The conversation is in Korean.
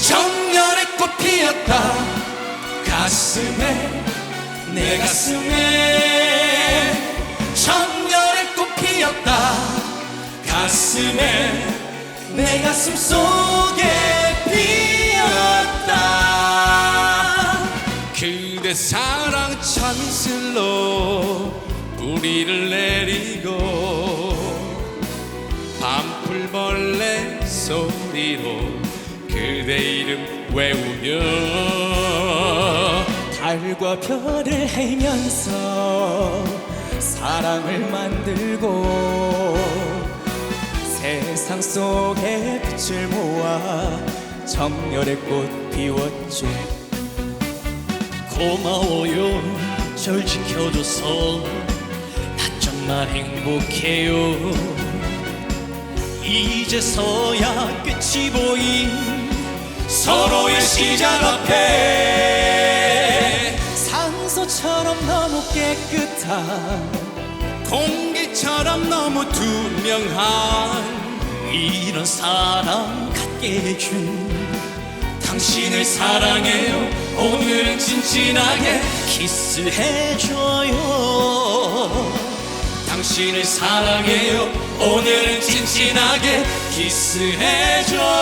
정열의 꽃 피었다. 가슴에 내 가슴에. 정열의 꽃 피었다. 가슴에 내 가슴 속에 피었다. 그대 사랑 참슬로 밤풀벌레 소리로 그대 이름 외우며 달과 별을 헤면서 사랑을 만들고 세상 속에 빛을 모아 정열의 꽃 피웠죠 고마워요. 절 지켜줘서 나 정말 행복해요 이제서야 끝이 보인 서로의 시작 앞에. 산소처럼 너무 깨끗한 공기처럼 너무 투명한 이런 사랑 갖게 해준 당신을 사랑해요. 오늘은 진진하게 키스해줘요 당신을 사랑해요. 오늘은 진진하게 키스해줘요